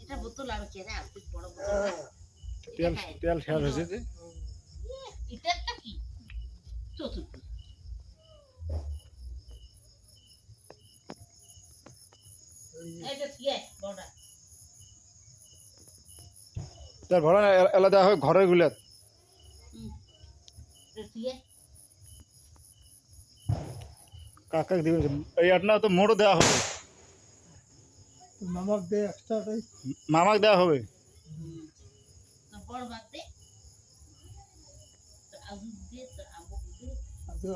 এটা বোতল আর কেরা আছে বড় বোতল তেল তেল শেষ হয়েছে যে? এটা একটা কি? চতুর্থ। এটা কি বড়টা তার ভাড়া এলা হয় ঘরের গুলাত হুম এটা কি কাকা দিবেন এই আটনা তো মোড়ও দেওয়া হবে। মামাক দে এক্সট্রাটাই মামাক দেওয়া হবে। তো বড় বাতে তো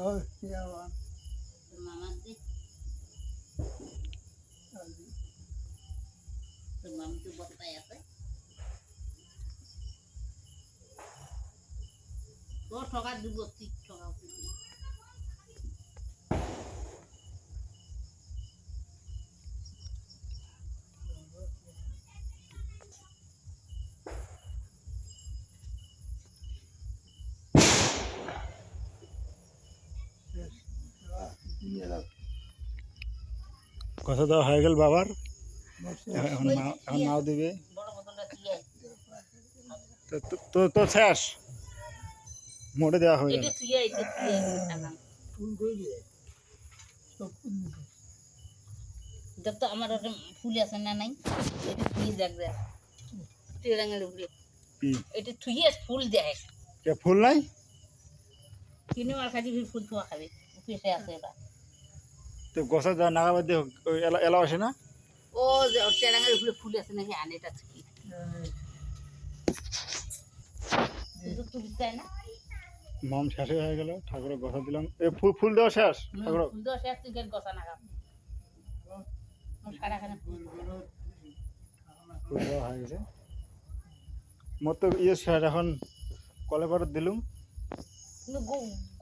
কথা দেওয়া হয়ে গেল বাবার। এখন এখন মাও দিবে। তো, তো- শেষ। মোড়ে দেওয়া হয়ে গেল। দেখ তো আমার ওটা ফুল আছে না নাই? এটা তুই দেখ দেখ উপরে এটা তুই ফুল দেখ ফুল নাই কিনে আর খালি ফুল থোয়া খাবে পেশে আছে এবার। তো গোসা যা নাগাবাদ দিয়ে এলা এলা আসে না? ও টিরাঙ্গের উপরে ফুল আছে নাকি আনে এটা কি মম শেষ হয়ে গেল ঠাকুরের গোসা দিলাম। এ ফুল ফুল দেওয়া শেষ? ঠাকুর ফুল দেওয়া শেষ তুই গসা না খাব সারাখানে ফুল। ফুল দেওয়া হয়ে গেছে। মোর তো ইয়ে শেষ এখন কলে পরে দিলুম।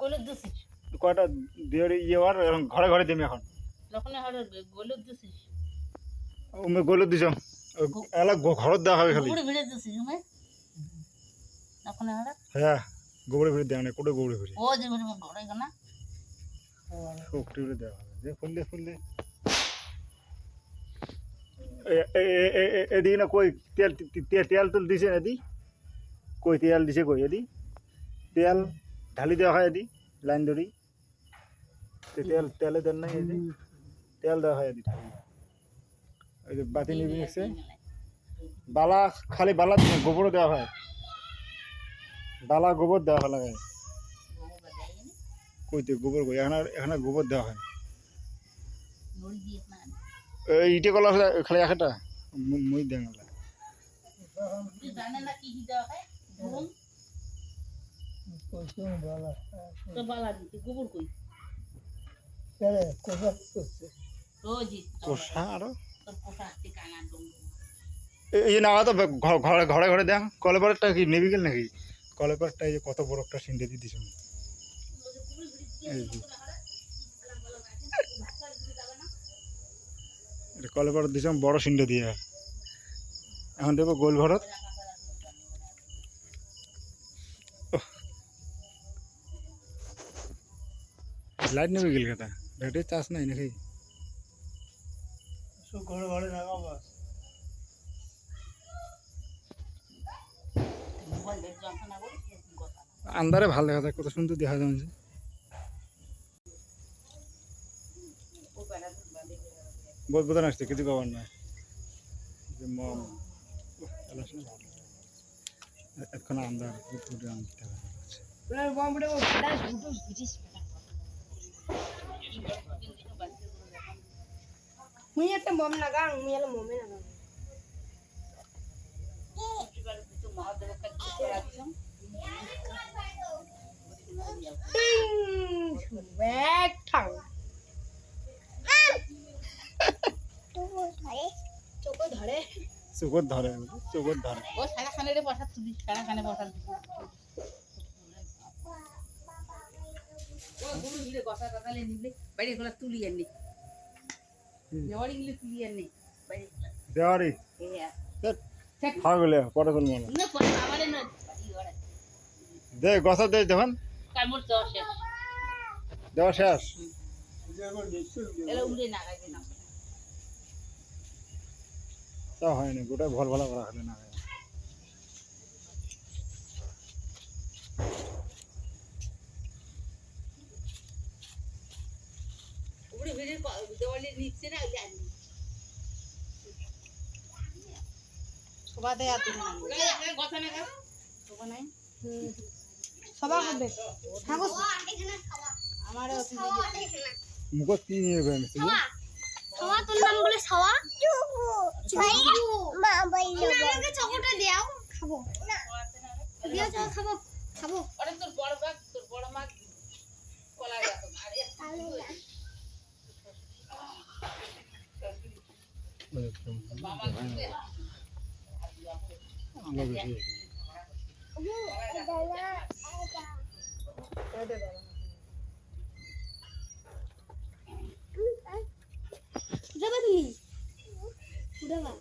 গলে দিছিস? কয়টা দিয়ে ইয়ে আর এখন ঘরে ঘরে দিম এখন? উমে গলে দিছ এলা ঘরত দেওয়া হবে খালি। হ্যাঁ গোবরে ভিড়ে দেওয়া নেই কোটে গোবরে ভিড়ে। শক্তি ভিড়ে দেওয়া হবে। যে ফুললে ফুললে এদিকে না কই? তেল তেল তুল দিছে না এদি? কই তেল দিছে কই এদি? তেল ঢালি দেওয়া হয় এদি লাইন ধরি। তেল, তেলে দেন নাই এদি তেল দেওয়া হয় ঢালি ওই যে বাতি নিবি গেছে বালা, খালি বালা গোবরও দেওয়া হয়। বালা, গোবর দেওয়া হয় লাগায়। কইতে গোবর কই? এখানে এখানে গোবর দেওয়া হয়। এই ইটে কলা খালি একটা। মই দেন দিতে, গোবর কই? এই নাগা তো ঘরে ঘরে ঘরে দেখ কলেপারটা কি নেবি গেল নাকি কলেপারটা এই যে কত বড় একটা সিন্ডে দিয়ে দিস কলেপার দিছাম বড় সিন্ডে দিয়ে। এখন দেবো গোল ঘরত লাইট নেবে গেল কেটা লাইটের চার্জ নাই নাকি? ঘরে ঘরে আন্দারে ভালো দেখা যায় কত সুন্দর দেখা যায় যে ও বেড়া বাঁধে আসছে কিছু পাবার না এখন আন্দার আনতে মুই একটা মম লাগাং মুই এলা মমে ব্যাগ ঠাং চোখ ধরে চোখত ধরে চোখত ধরে। ও সারা খানে রে বসা তুলি সারা খানে বসা ও গুরু নিলে গসা টাকালে নিলে বাইরে গুলা তুলি আনি নেওয়ারি নিলে তুলি আনি বাইরে দেওয়ারি হ্যাঁ ধ্যাৎ, হয় গেলে পরে করব না না পরে আমারে না ঘরে। দে যখন তো দেওয়া শেষ। হয়নি গোটা ভল ভালো করা হলে না। উড়ে ভিড়ে দেওয়ালে না জানি সবাতে আর তুমি কথা না সবা নাই সবা করবে থাকো আমারও মুখত কি নিয়ে গেছে সাওয়া তোর নাম বলে সাওয়া মা বাইলো আমাকে চকোটা দাও খাব। দিও চকো খাব খাব আরে তোর বড় বাগ তোর বড় মাগ কলা গাছ। আরে দিতে আমরা বেশি যাবা তুমি যাবা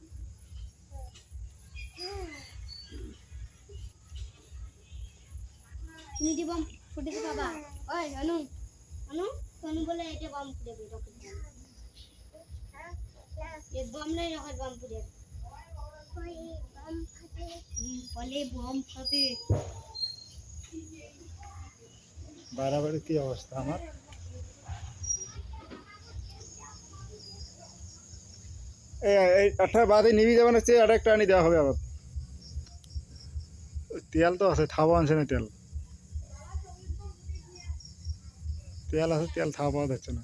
যে বম ফুটেছে বাবা। ওই, অনু অনু অনু বলে এটা বম বম এ বম নাই রকেট বম ফুটে বলে বম ফাটে বাড়াবাড়ি কি অবস্থা আমার? এই- এই একটা বাদে নিবি যাবে না সে আর একটা আনি দেওয়া হবে আবার। তেল তো আছে থাবা আনছে না তেল। তেল আছে তেল থাবা পাওয়া যাচ্ছে না।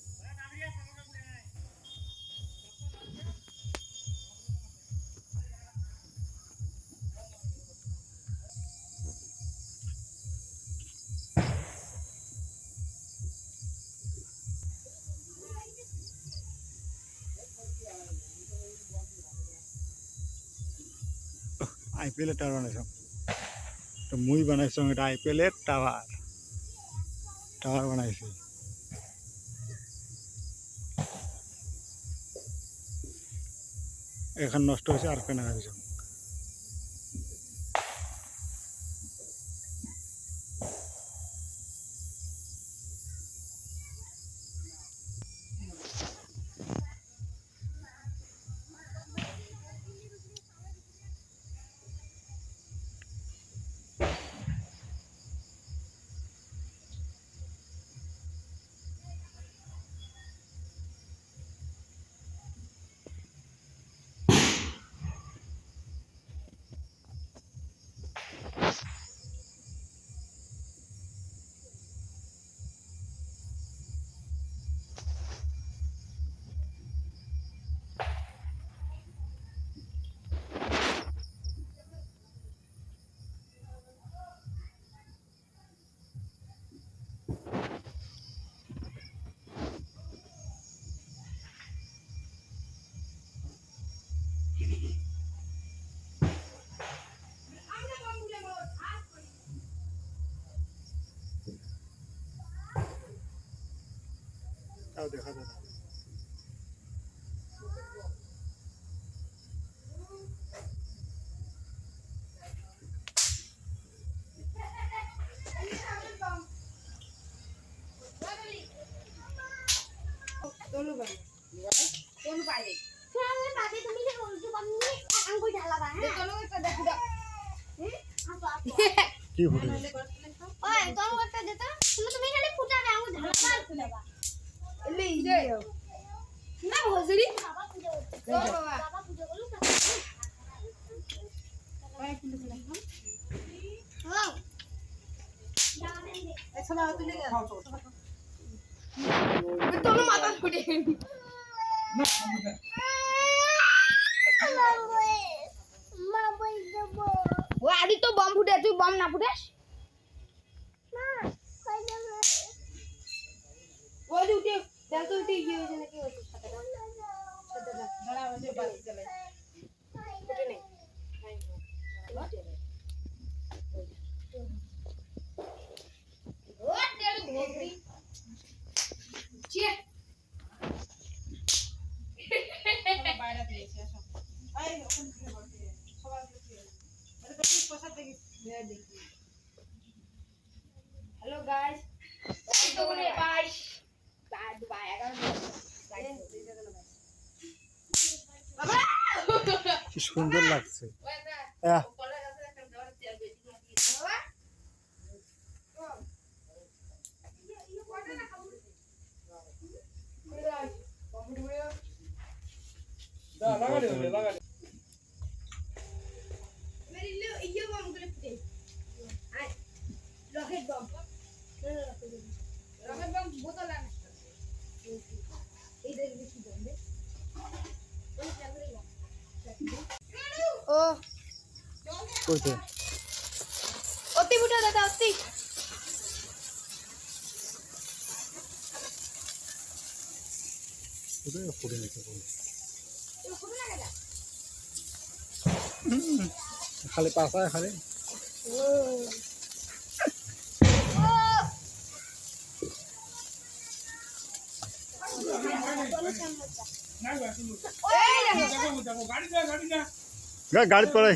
আইপিএলের টাওয়ার বানাইছাম। তো মুই বানাইছাম এটা আইপিএলের টাওয়ার। টাওয়ার বানাইছি। এখন নষ্ট হয়েছে আর কেনা গাইছাম দেখো দাও। আসো আসো কি ফুটে ওই তোর একটা দিতা তুমি তুমি খালি ফুটাবে আঙ্গুল ঢালাবা আর ফুটাবা এলে ইরে না ভজরি বাবা পূজা করতে ও বাবা বাবা পূজা করল কয়েক কিলো করে খাও হ্যাঁ সবা তুলে গেল তোর মাথা ফুটে ও আদি তো বম ফুটে তুই বম না ফুটেস ওই যে উঠে দেখ তো উঠে গিয়ে হয়েছে নাকি হয়েছে সাথে দাঁড়া ওই যে বাতি জ্বালাই উঠে নেই ও তেল ধোবি চিয়ে বাইরে দিয়েছি আসো এই ওখান থেকে বসে সবাই বসে আরে তো ঠিক পোশাক দেখি দেখি হ্যালো গাইস তো বলে বাই বাই বাই বাবা কি সুন্দর লাগছে। ওই না আহ, কলের কাছে একটা দেওয়ার তেল বেশি করে দিয়েছি বাবা Da, লাগালে হবে, লাগালে। মেরে লে ইয়ে বম করে ফুটে আই রকেট বম রকেট বম বোতল আন এই দেখ বেশি বম দে ও কইতে অতি বুটা দাদা অতি। কোথায় ফুটে নিতে খালি পাশায় খালি। গাড়ি যা, গাড়ি যা। গা গাড়ি পড়ে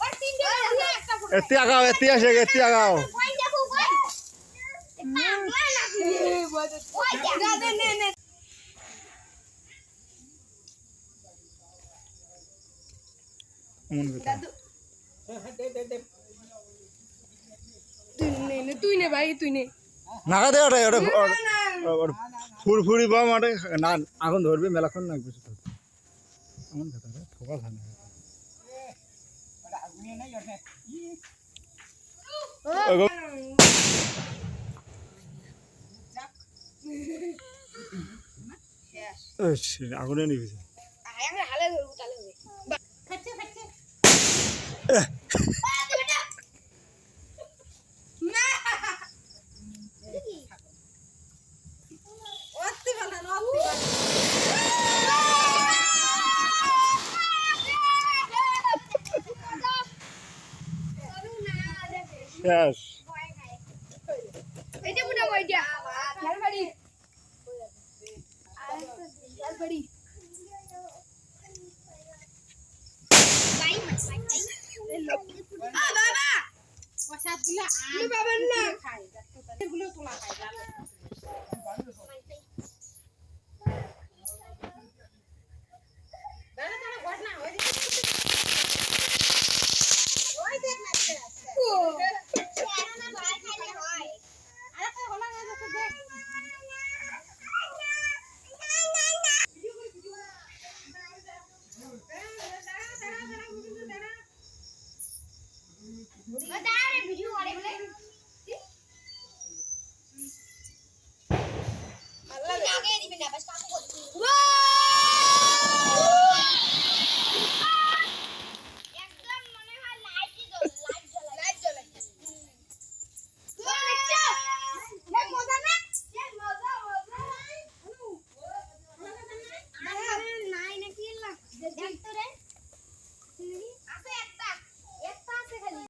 ও তিনটে আছে একটা ফুটে এতি আগাও এতি আসে এতি আগাও তুই নে ভাই তুই নে নাগা দে ওটা ওটা ওটা ফুরফুরি বাম ওটা না, আগুন ধরবি, মেলাক্ষণ লাগবে। এমন কথা আগুনে নিবি হালে ধরবো তাহলে হবে খাচ্ছে খাচ্ছে অতি ভালো না অতি ভালো শেষ